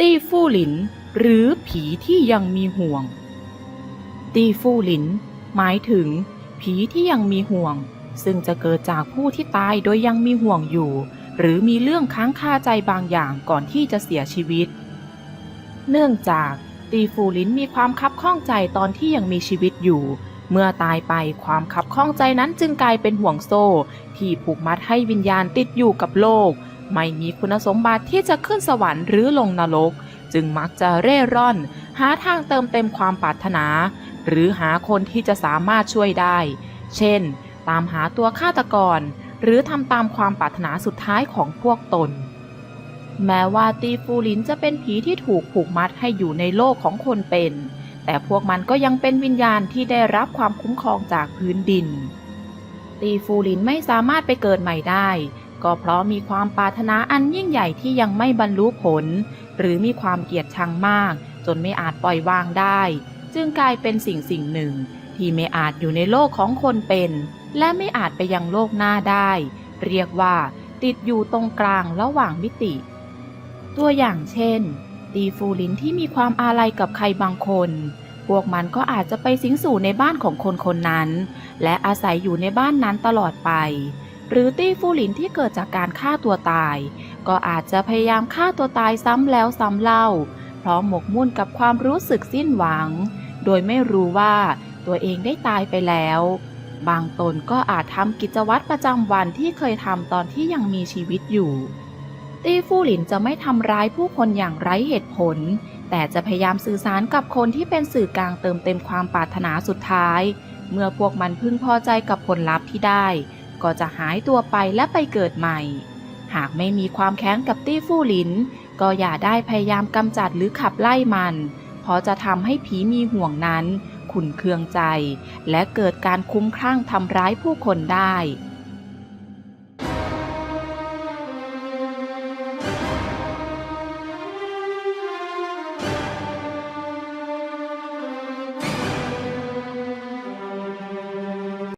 ตี้ฟู่หลิน หรือผีที่ยังมีห่วง ตี้ฟู่หลิน หมายถึง ผีที่ยังมีห่วง ซึ่งจะเกิดจากผู้ที่ตายโดยยังมีห่วงอยู่ หรือมีเรื่องค้างคาใจบางอย่างก่อนที่จะเสียชีวิต เนื่องจากตีฟูลินมีความคับข้องใจตอนที่ยังมีชีวิตอยู่ เมื่อตายไปความคับข้องใจนั้นจึงกลายเป็นห่วงโซ่ ที่ผูกมัดให้วิญญาณติดอยู่กับโลก ไม่มีคุณสมบัติที่จะขึ้นสวรรค์หรือลงนรก จึงมักจะเร่ร่อน หาทางเติมเต็มความปรารถนา หรือหาคนที่จะสามารถช่วยได้ เช่น ตามหาตัวฆาตกร หรือทำตามความปรารถนาสุดท้ายของพวกตน แม้ว่าตีฟูลินจะเป็นผีที่ถูกผูกมัดให้อยู่ในโลกของคนเป็น แต่พวกมันก็ยังเป็นวิญญาณที่ได้รับความคุ้มครองจากพื้นดิน ตีฟูลินไม่สามารถไปเกิดใหม่ได้ ก็เพราะมีความปรารถนาอันยิ่งใหญ่ที่ยังไม่บรรลุผล หรือมีความเกลียดชังมาก จนไม่อาจปล่อยวางได้ จึงกลายเป็นสิ่งสิ่งหนึ่ง ที่ไม่อาจอยู่ในโลกของคนเป็น และไม่อาจไปยังโลกหน้าได้ เรียกว่าติดอยู่ตรงกลางระหว่างมิติ ตัวอย่างเช่น ตีฟูลินที่มีความอาลัยกับใครบางคน พวกมันก็อาจจะไปสิงสู่ในบ้านของคนคนนั้น และอาศัยอยู่ในบ้านนั้นตลอดไป หรือตี้ฟูหลินที่เกิดจากการฆ่าตัวตาย ก็อาจจะพยายามฆ่าตัวตายซ้ำแล้วซ้ำเล่า เพราะหมกมุ่นกับความรู้สึกสิ้นหวัง โดยไม่รู้ว่าตัวเองได้ตายไปแล้ว บางตนก็อาจทำกิจวัตรประจำวันที่เคยทำตอนที่ยังมีชีวิตอยู่ ตี้ฟู่หลินจะไม่ทำร้ายผู้คนอย่างไร้เหตุผล แต่จะพยายามสื่อสารกับคนที่เป็นสื่อกลางเติมเต็มความปรารถนาสุดท้าย เมื่อพวกมันพึงพอใจกับผลลัพธ์ที่ได้ ก็จะหายตัวไปและไปเกิดใหม่ หากไม่มีความแค้นกับตี้ฟู่หลิน ก็อย่าได้พยายามกำจัดหรือขับไล่มัน เพราะจะทำให้ผีมีห่วงนั้นขุนเคืองใจ และเกิดการคุ้มคลั่งทำร้ายผู้คนได้